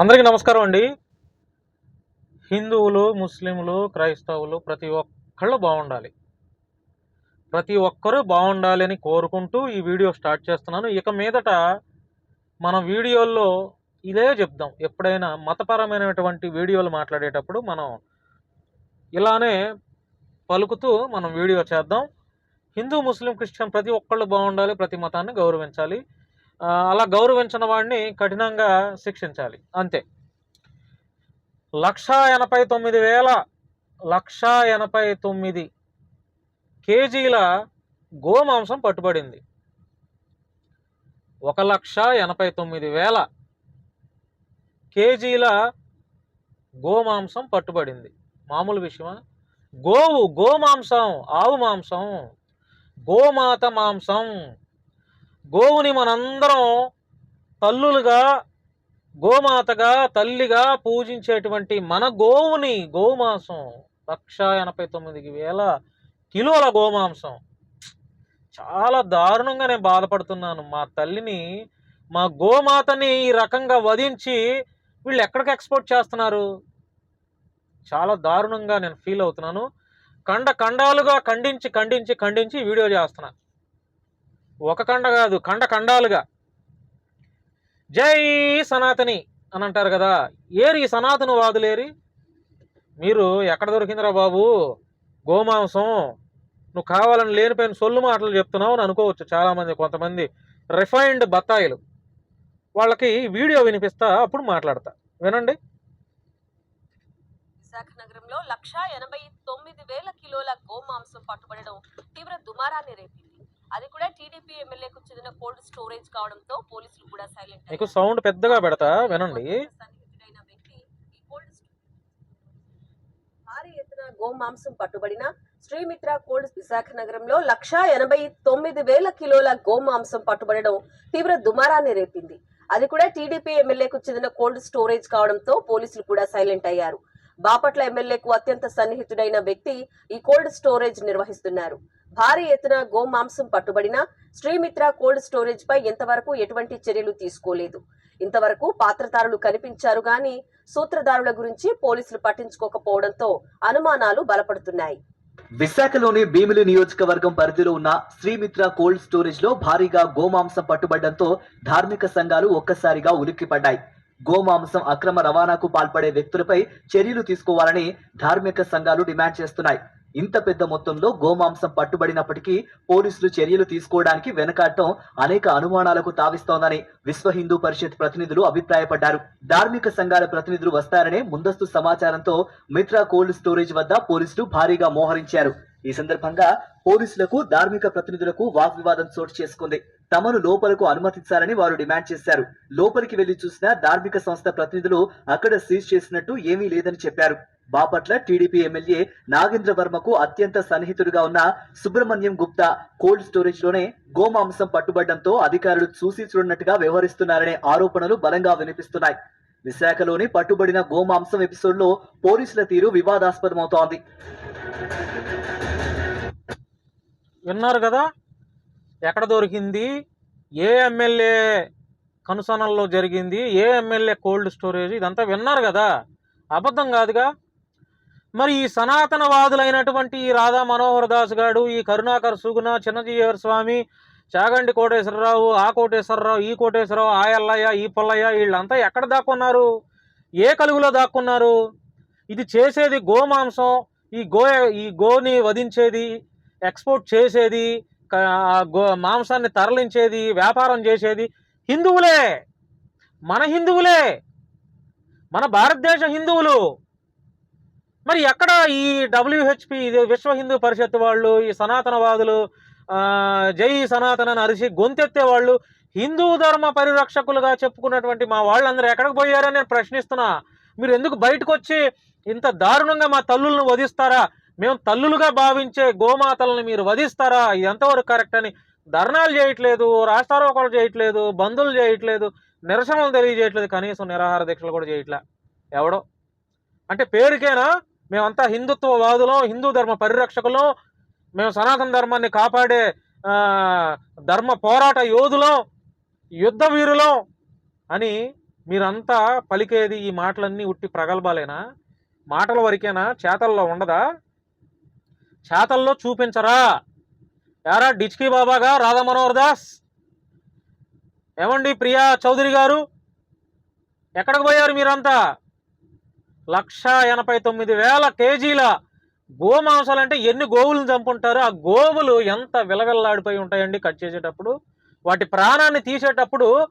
అందరికీ నమస్కారం అండి. హిందువులు ముస్లింలు క్రైస్తవులు ప్రతి ఒక్కళ్ళు బాగుండాలి. ప్రతి ఒక్కరూ బాగుండాలి అని కోరుకుంటూ ఈ వీడియో స్టార్ట్ చేస్తున్నాను. ఇక మీదట మన వీడియోల్లో ఇదే చెప్దాం. ఎప్పుడైనా మతపరమైనటువంటి వీడియోలు మాట్లాడేటప్పుడు మనం ఇలానే పలుకుతూ మనం వీడియో చేద్దాం. హిందూ ముస్లిం క్రిస్టియన్ ప్రతి ఒక్కళ్ళు బాగుండాలి ప్రతి మతాన్ని గౌరవించాలి. అలా గౌరవించిన వాడిని కఠినంగా శిక్షించాలి. అంతే. లక్ష ఎనభై తొమ్మిది వేల లక్ష ఎనభై తొమ్మిది కేజీల గోమాంసం పట్టుబడింది. ఒక లక్ష ఎనభై తొమ్మిది వేల కేజీల గోమాంసం పట్టుబడింది. మామూలు విషయమా? గోవు గోమాంసం ఆవు మాంసం గోమాత మాంసం గోవుని మనందరం తల్లులుగా గోమాతగా తల్లిగా పూజించేటువంటి మన గోవుని గోమాంసం లక్ష ఎనభై తొమ్మిది వేల కిలోల గోమాంసం. చాలా దారుణంగా నేను బాధపడుతున్నాను. మా తల్లిని మా గోమాతని ఈ రకంగా వధించి వీళ్ళు ఎక్కడికి ఎక్స్పోర్ట్ చేస్తున్నారు? చాలా దారుణంగా నేను ఫీల్ అవుతున్నాను. కండ కండాలుగా ఖండించి ఖండించి ఖండించి వీడియో చేస్తున్నాను ఒక కండ కాదు కండ కండాలుగా. జై సనాతని అని అంటారు కదా ఏరి ఈ సనాతన వాదులేరి? మీరు ఎక్కడ దొరికిందిరా బాబు? గోమాంసం. నువ్వు కావాలని లేనిపోయిన సొల్లు మాటలు చెప్తున్నావు అని అనుకోవచ్చు చాలామంది కొంతమంది రిఫైన్డ్ బత్తాయిలు. వాళ్ళకి వీడియో వినిపిస్తా అప్పుడు మాట్లాడతా. వినండి. విశాఖ నగరంలో లక్ష ఎనభై తొమ్మిది వేల కిలోల గోమాంసం పట్టుబడడం తీవ్ర దుమారాన్ని రేపి అది కూడా టీడీపీ ఎమ్మెల్యేకు చెందిన కోల్డ్ స్టోరేజ్ కావడంతో పోలీసులు కూడా సైలెంట్ మీకు సౌండ్ పెద్దగా పెడతా వినండి. సన్నిహితుడైన వ్యక్తి ఈ కోల్డ్ భారీ ఎత్తున గోమాంసం పట్టుబడిన శ్రీమిత్ర కోల్డ్ విశాఖ నగరంలో లక్ష ఎనభై తొమ్మిది వేల కిలోల గోమాంసం పట్టుబడడం తీవ్ర దుమారాన్ని రేపింది. అది కూడా టీడీపీ ఎమ్మెల్యేకు చెందిన కోల్డ్ స్టోరేజ్ కావడంతో పోలీసులు కూడా సైలెంట్ అయ్యారు. బాపట్ల ఎమ్మెల్యేకు అత్యంత సన్నిహితుడైన వ్యక్తి ఈ కోల్డ్ స్టోరేజ్ నిర్వహిస్తున్నారు. భారీ ఎత్తున గోమాంసం పట్టుబడిన శ్రీమిత్ర కోల్డ్ స్టోరేజ్ పై ఇంతవరకు ఎటువంటి చర్యలు తీసుకోలేదు. ఇంతవరకు పాత్రధారులు కనిపించారు గాని సూత్రధారుల గురించి పోలీసులు పట్టించుకోకపోవడంతో అనుమానాలు బలపడుతున్నాయి. విశాఖలోని భీమిలి నియోజకవర్గం పరిధిలో ఉన్న శ్రీమిత్ర కోల్డ్ స్టోరేజ్లో భారీగా గోమాంసం పట్టుబడడంతో ధార్మిక సంఘాలు ఒక్కసారిగా ఉలిక్కిపడ్డాయి. గోమాంసం అక్రమ రవాణాకు పాల్పడే వ్యక్తులపై చర్యలు తీసుకోవాలని ధార్మిక సంఘాలు డిమాండ్ చేస్తున్నాయి. ఇంత పెద్ద మొత్తంలో గోమాంసం పట్టుబడినప్పటికీ పోలీసులు చర్యలు తీసుకోవడానికి వెనకాడటం అనేక అనుమానాలకు తావిస్తోందని విశ్వ హిందూ పరిషత్ ప్రతినిధులు అభిప్రాయపడ్డారు. ధార్మిక సంఘాల ప్రతినిధులు వస్తారనే ముందస్తు సమాచారంతో మిత్రా కోల్డ్ స్టోరేజ్ వద్ద పోలీసులు భారీగా మోహరించారు. ఈ సందర్భంగా పోలీసులకు ధార్మిక ప్రతినిధులకు వాగ్వివాదం చోటు చేసుకుంది. తమను లోపలకు అనుమతించాలని వారు డిమాండ్ చేశారు. లోపలికి వెళ్ళి చూసిన ధార్మిక సంస్థ ప్రతినిధులు అక్కడ సీజ్ చేసినట్టు ఏమీ లేదని చెప్పారు. బాపట్ల టీడీపీ ఎమ్మెల్యే నాగేంద్ర వర్మకు అత్యంత సన్నిహితుడిగా ఉన్న సుబ్రహ్మణ్యం గుప్తా కోల్డ్ స్టోరేజ్లోనే గోమాంసం పట్టుబడడంతో అధికారులు చూసి చూడనట్టుగా వ్యవహరిస్తున్నారనే ఆరోపణలు బలంగా వినిపిస్తున్నాయి. విశాఖలోని పట్టుబడిన గోమాంసం ఎపిసోడ్లో పోలీసుల తీరు వివాదాస్పదమవుతోంది. విన్నారు కదా? ఎక్కడ దొరికింది? ఏ ఎమ్మెల్యే కనుసనల్లో జరిగింది? ఏ ఎమ్మెల్యే కోల్డ్ స్టోరేజ్? ఇదంతా విన్నారు కదా. అబద్ధం కాదుగా? మరి ఈ సనాతనవాదులైనటువంటి ఈ రాధా మనోహర్ దాస్ గారు ఈ కరుణాకర్ సుగుణ చిన్నజీవర్ స్వామి చాగంటి కోటేశ్వరరావు ఆ కోటేశ్వరరావు ఈ కోటేశ్వరరావు ఆ ఎల్లయ్య ఈ పొల్లయ్య వీళ్ళంతా ఎక్కడ దాక్కున్నారు? ఏ కలుగులో దాక్కున్నారు? ఇది చేసేది గోమాంసం ఈ గో ఈ గోని వధించేది ఎక్స్పోర్ట్ చేసేది గో మాంసాన్ని తరలించేది వ్యాపారం చేసేది హిందువులే. మన హిందువులే. మన భారతదేశ హిందువులు. మరి ఎక్కడ ఈ డబ్ల్యూహెచ్పి ఇది విశ్వ హిందూ పరిషత్ వాళ్ళు ఈ సనాతనవాదులు జై సనాతన అని అరిసి గొంతెత్తే వాళ్ళు హిందూ ధర్మ పరిరక్షకులుగా చెప్పుకున్నటువంటి మా వాళ్ళందరూ ఎక్కడికి పోయారని నేను ప్రశ్నిస్తున్నా. మీరు ఎందుకు బయటకు వచ్చి ఇంత దారుణంగా మా తల్లులను వధిస్తారా? మేము తల్లులుగా భావించే గోమాతలను మీరు వధిస్తారా? ఇది ఎంతవరకు కరెక్ట్ అని ధర్నాలు చేయట్లేదు రాష్ట్రారోపణలు చేయట్లేదు బంధులు చేయట్లేదు నిరసనలు తెలియజేయట్లేదు కనీసం నిరాహార దీక్షలు కూడా చేయట్లే. ఎవడో? అంటే పేరుకేనా? మేమంతా హిందుత్వవాదులం హిందూ ధర్మ పరిరక్షకులం మేము సనాతన ధర్మాన్ని కాపాడే ధర్మ పోరాట యోధులం యుద్ధ వీరులం అని మీరంతా పలికేది ఈ మాటలన్నీ ఉట్టి ప్రగల్భాలేనా? మాటల వరకేనా? చేతల్లో ఉండదా? చేతల్లో చూపించరా. యారా డిచ్కి బాబాగా రాధా మనోహర్ దాస్. ఏమండి ప్రియా చౌదరి గారు? ఎక్కడికి పోయారు మీరంతా? లక్ష ఎనభై తొమ్మిది వేల కేజీల గోమాంసాలు అంటే ఎన్ని గోవులను చంపుంటారు? ఆ గోవులు ఎంత విలవిల్లాడిపోయి ఉంటాయండి కట్ చేసేటప్పుడు? వాటి ప్రాణాన్ని తీసేటప్పుడు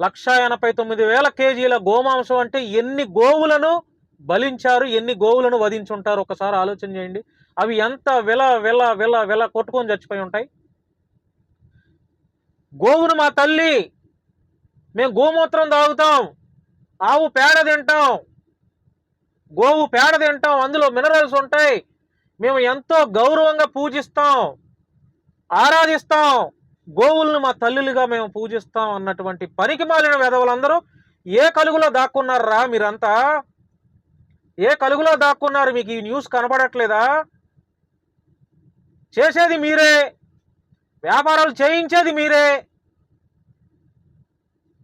లక్ష ఎనభై తొమ్మిది వేల కేజీల గోమాంసం అంటే ఎన్ని గోవులను బలించారు? ఎన్ని గోవులను వధించుంటారు? ఒకసారి ఆలోచన చేయండి. అవి ఎంత వెల వెల వెల వెల కొట్టుకొని చచ్చిపోయి ఉంటాయి? గోవును మా తల్లి మేము గోమూత్రం తాగుతాం ఆవు పేడ తింటాం గోవు పేడ తింటాం అందులో మినరల్స్ ఉంటాయి. మేము ఎంతో గౌరవంగా పూజిస్తాం ఆరాధిస్తాం గోవులను మా తల్లులుగా మేము పూజిస్తాం అన్నటువంటి పనికి మాలిన వెధవులందరూ ఏ కలుగులో దాక్కున్నారా మీరంతా? ఏ కలుగులో దాక్కున్నారు? మీకు ఈ న్యూస్ కనపడట్లేదా చేసేది మీరే. వ్యాపారాలు చేయించేది మీరే.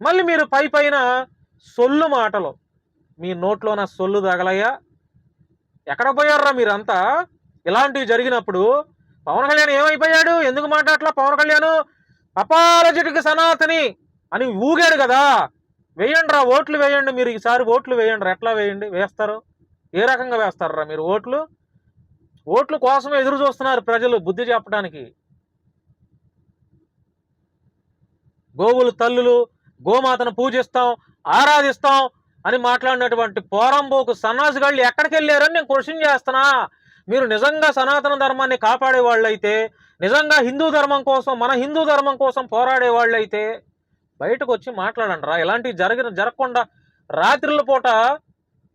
మళ్ళీ మీరు పై పైన సొల్లు మాటలు. మీ నోట్లోన సొల్లు తగలయ్యా. ఎక్కడ పోయారా మీరంతా? ఇలాంటివి జరిగినప్పుడు పవన్ కళ్యాణ్ ఏమైపోయాడు? ఎందుకు మాట్లాడలా పవన్ కళ్యాణ్? అపాలజెటిక్ సనాతని అని ఊగాడు కదా. వేయండి రా ఓట్లు వేయండి మీరు. ఈసారి ఓట్లు వేయండి. ఎట్లా వేయండి? వేస్తారు? ఏ రకంగా వేస్తారా మీరు ఓట్లు? ఓట్లు కోసం ఎదురు చూస్తున్నారు ప్రజలు బుద్ధి చెప్పడానికి. గోవులు తల్లులు గోమాతను పూజిస్తాం ఆరాధిస్తాం అని మాట్లాడినటువంటి పోరంబోకు సన్నాసిగాళ్ళు ఎక్కడికి వెళ్ళారని నేను క్వశ్చన్ చేస్తున్నా. మీరు నిజంగా సనాతన ధర్మాన్ని కాపాడే వాళ్ళైతే నిజంగా హిందూ ధర్మం కోసం మన హిందూ ధర్మం కోసం పోరాడే వాళ్ళైతే బయటకు వచ్చి మాట్లాడండి రా. ఇలాంటివి జరిగిన జరగకుండా రాత్రుల పూట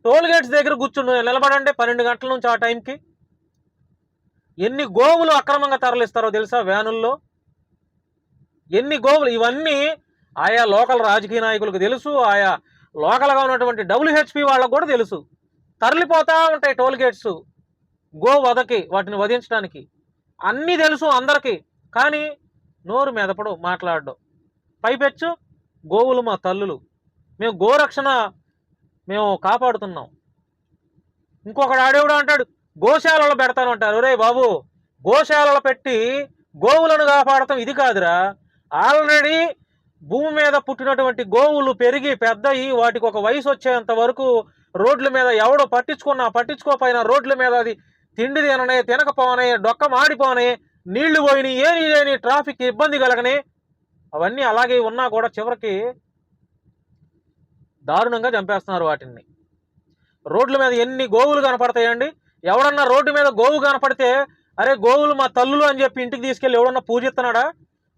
టోల్ గేట్స్ దగ్గర కూర్చుని నిలబడండి పన్నెండు గంటల నుంచి ఆ టైంకి. ఎన్ని గోవులు అక్రమంగా తరలిస్తారో తెలుసా వ్యానుల్లో? ఎన్ని గోవులు? ఇవన్నీ ఆయా లోకల్ రాజకీయ నాయకులకు తెలుసు ఆయా లోకల్గా ఉన్నటువంటి డబ్ల్యూహెచ్పి వాళ్ళకు కూడా తెలుసు. తరలిపోతూ ఉంటాయి టోల్ గేట్స్ గో వదకి వాటిని వధించడానికి. అన్నీ తెలుసు అందరికీ కానీ నోరు మెదపడు మాట్లాడడం. పైపెచ్చు గోవులు మా తల్లులు. మేము గోరక్షణ మేము కాపాడుతున్నాం. ఇంకొకడు ఆడేవుడు అంటాడు? గోశాలలో పెడతాను అంటారు. రే బాబు గోశాలలో పెట్టి గోవులను కాపాడటం ఇది కాదురా. ఆల్రెడీ భూమి మీద పుట్టినటువంటి గోవులు పెరిగి పెద్దయి వాటికి ఒక వయసు వచ్చేంత వరకు రోడ్ల మీద ఎవడో పట్టించుకున్నా పట్టించుకోపోయినా రోడ్ల మీద అది తిండి తిననే తినకపోనే డొక్క మాడిపోనే నీళ్ళు పోయినాయి ఏమి లేని ట్రాఫిక్ ఇబ్బంది కలగని అవన్నీ అలాగే ఉన్నా కూడా చివరికి దారుణంగా చంపేస్తున్నారు వాటిని. రోడ్ల మీద ఎన్ని గోవులు కనపడతాయండి? ఎవడన్నా రోడ్డు మీద గోవు కనపడితే అరే గోవులు మా తల్లులు అని చెప్పి ఇంటికి తీసుకెళ్ళి ఎవడన్నా పూజిస్తున్నాడా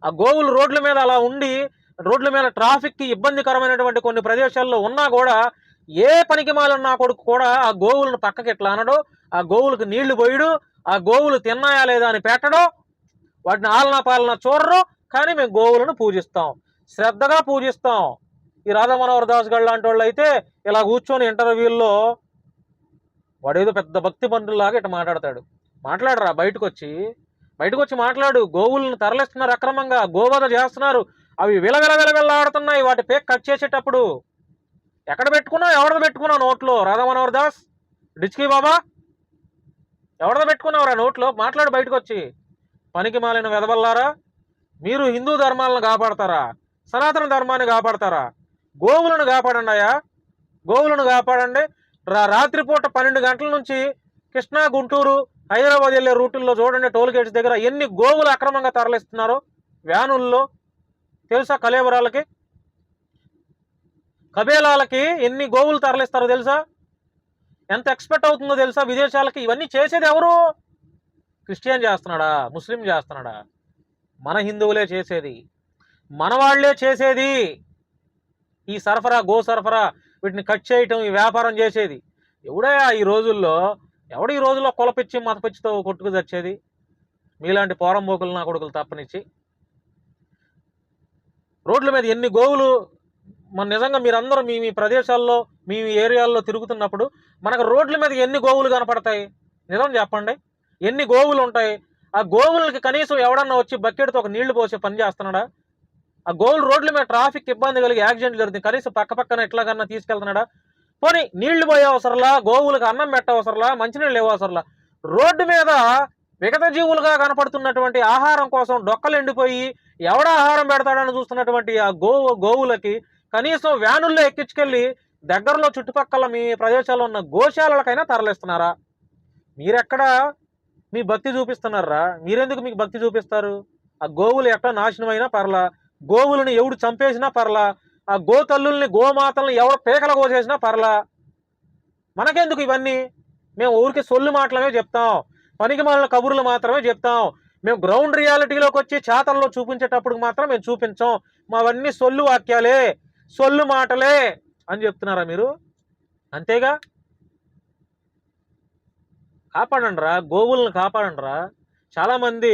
ఆ గోవులు రోడ్ల మీద అలా ఉండి రోడ్ల మీద ట్రాఫిక్కి ఇబ్బందికరమైనటువంటి కొన్ని ప్రదేశాల్లో ఉన్నా కూడా ఏ పనికి మాలన్నా కొడుకు కూడా ఆ గోవులను పక్కకి ఎట్లా అనడు ఆ గోవులకు నీళ్ళు పోయడు ఆ గోవులు తిన్నాయా లేదా అని పెట్టడం వాటిని ఆలనా పాలన చూడరు కానీ మేము గోవులను పూజిస్తాం. శ్రద్ధగా పూజిస్తాం. ఈ రాధా మనోహర్ దాస్ గారు లాంటి వాళ్ళు అయితే ఇలా కూర్చొని ఇంటర్వ్యూల్లో వాడేదో పెద్ద భక్తి పండులాగా ఇట్లా మాట్లాడతాడు. మాట్లాడరా బయటకు వచ్చి బయటకు వచ్చి మాట్లాడు. గోవులను తరలిస్తున్నారు అక్రమంగా. గోవధ చేస్తున్నారు. అవి విలవిల ఆడుతున్నాయి వాటి పేక్ కట్ చేసేటప్పుడు ఎక్కడ పెట్టుకున్నావు? ఎవరిది పెట్టుకున్నావు నోట్లో? రాధా మనోహర్ దాస్? డిచ్కీ బాబా? ఎవరిది పెట్టుకున్నావురా నోట్లో? మాట్లాడు బయటకు వచ్చి పనికి మాలిన వెదవల్లారా మీరు హిందూ ధర్మాలను కాపాడతారా? సనాతన ధర్మాన్ని కాపాడతారా? గోవులను కాపాడండి అయ్యా. గోవులను కాపాడండి. రాత్రిపూట పన్నెండు గంటల నుంచి కృష్ణా గుంటూరు హైదరాబాద్ వెళ్ళే రూటుల్లో చూడండి టోల్ గేట్స్ దగ్గర ఎన్ని గోవులు అక్రమంగా తరలిస్తున్నారో వ్యానుల్లో తెలుసా కలేబరాలకి? కబేలాలకి ఎన్ని గోవులు తరలిస్తారో తెలుసా? ఎంత ఎక్స్పెక్ట్ అవుతుందో తెలుసా? విదేశాలకి ఇవన్నీ చేసేది ఎవరు? క్రిస్టియన్ చేస్తున్నాడా? ముస్లిం చేస్తున్నాడా? మన హిందువులే చేసేది. మన వాళ్ళే చేసేది. ఈ సరఫరా గో సరఫరా వీటిని కట్ చేయటం ఈ వ్యాపారం చేసేది. ఎవడే ఈ రోజుల్లో? ఎవడు ఈ రోజుల్లో కులపిచ్చి మతపిచ్చితో కొట్టుకు తెచ్చేది మీలాంటి పోరంబోకులు నా కొడుకులు తప్పనిచ్చి. రోడ్ల మీద ఎన్ని గోవులు మన నిజంగా మీరందరూ మీ మీ ప్రదేశాల్లో మీ మీ ఏరియాల్లో తిరుగుతున్నప్పుడు మనకు రోడ్ల మీద ఎన్ని గోవులు కనపడతాయి? నిజం చెప్పండి. ఎన్ని గోవులు ఉంటాయి ఆ గోవులకి కనీసం ఎవడన్నా వచ్చి బకెట్తో ఒక నీళ్ళు పోసే పని చేస్తున్నాడా? ఆ గోవులు రోడ్ల మీద ట్రాఫిక్ ఇబ్బంది కలిగి యాక్సిడెంట్ జరుగుతుంది కనీసం పక్క పక్కన ఎట్లాగన్నా తీసుకెళ్తున్నాడా? పోనీ నీళ్ళు పోయే అవసరంలా? గోవులకు అన్నం పెట్ట అవసరంలా మంచినీళ్ళు ఇవ్వ అవసరంలా రోడ్డు మీద విగత జీవులుగా కనపడుతున్నటువంటి ఆహారం కోసం డొక్కలు ఎండిపోయి ఎవడ ఆహారం పెడతాడని చూస్తున్నటువంటి ఆ గోవు గోవులకి కనీసం వ్యానుల్లో ఎక్కించుకెళ్ళి దగ్గరలో చుట్టుపక్కల మీ ప్రదేశాల్లో ఉన్న గోశాలలకైనా తరలిస్తున్నారా? మీరెక్కడ? మీ భక్తి చూపిస్తున్నారా? మీరెందుకు మీకు భక్తి చూపిస్తారు? ఆ గోవులు ఎట్లా నాశనమైనా పర్లా. గోవులను ఎవడు చంపేసినా పర్లా ఆ గోతల్లుల్ని గోమాతల్ని ఎవడు పేకల కోసేసినా పర్లా. మనకెందుకు ఇవన్నీ? మేము ఊరికి సొల్లు మాటలమే చెప్తాం. పనికి మాలిన కబుర్లు మాత్రమే చెప్తాం. మేము గ్రౌండ్ రియాలిటీలోకి వచ్చి చేతల్లో చూపించేటప్పుడు మాత్రం మేము చూపించాం. మావన్నీ సొల్లు వాక్యాలే సొల్లు మాటలే అని చెప్తున్నారా మీరు? అంతేగా? కాపాడండి రా గోవులను కాపాడండి రా చాలామంది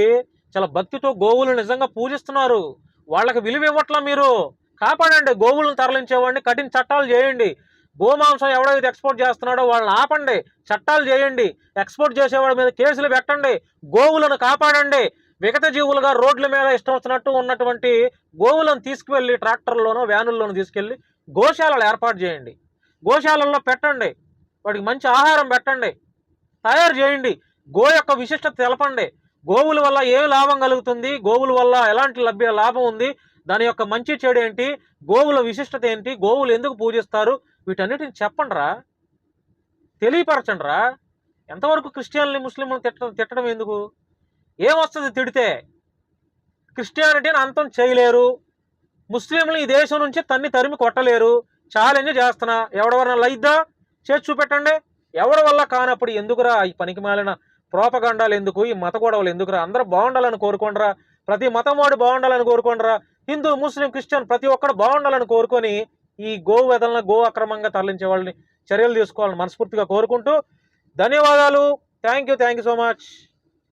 చాలా భక్తితో గోవులను నిజంగా పూజిస్తున్నారు. వాళ్ళకి విలువ ఇవ్వట్లా మీరు? కాపాడండి. గోవులను తరలించేవాడిని కఠిన చట్టాలు చేయండి. గోమాంసం ఎవడైతే ఎక్స్పోర్ట్ చేస్తున్నాడో వాళ్ళని ఆపండి. చట్టాలు చేయండి. ఎక్స్పోర్ట్ చేసేవాడి మీద కేసులు పెట్టండి. గోవులను కాపాడండి. విగత జీవులుగా రోడ్ల మీద ఇష్టం వచ్చినట్టు ఉన్నటువంటి గోవులను తీసుకువెళ్ళి ట్రాక్టర్లోనో వ్యానుల్లోనో తీసుకెళ్ళి గోశాలలు ఏర్పాటు చేయండి. గోశాలల్లో పెట్టండి. వాటికి మంచి ఆహారం పెట్టండి. తయారు చేయండి. గో యొక్క విశిష్టత తెలపండి. గోవుల వల్ల ఏం లాభం కలుగుతుంది? గోవుల వల్ల ఎలాంటి లభ్య లాభం ఉంది? దాని యొక్క మంచి చెడు ఏంటి? గోవుల విశిష్టత ఏంటి? గోవులు ఎందుకు పూజిస్తారు? వీటన్నిటిని చెప్పండిరా. తెలియపరచండిరా. ఎంతవరకు క్రిస్టియన్లు ముస్లింలు తిట్ట తిట్టడం ఎందుకు? ఏమొస్తుంది తిడితే? క్రిస్టియానిటీని అంతం చేయలేరు. ముస్లింలు ఈ దేశం నుంచి తన్ని తరిమి కొట్టలేరు. ఛాలెంజ్ చేస్తున్నా. ఎవడెవరన్నా లైద్దా చేసి చూపెట్టండి. ఎవరి వల్ల కానప్పుడు ఎందుకురా ఈ పనికి మాలిన ప్రోపగండాలు ఎందుకు? ఈ మత గొడవలు ఎందుకురా? అందరూ బాగుండాలని కోరుకోండిరా. ప్రతి మతం వాడు బాగుండాలని కోరుకోండిరా. హిందూ ముస్లిం క్రిస్టియన్ ప్రతి ఒక్కడు బాగుండాలని కోరుకొని ఈ గో వెదలను గో అక్రమంగా తరలించే వాళ్ళని చర్యలు తీసుకోవాలని మనస్ఫూర్తిగా కోరుకుంటూ ధన్యవాదాలు. Thank you thank you so much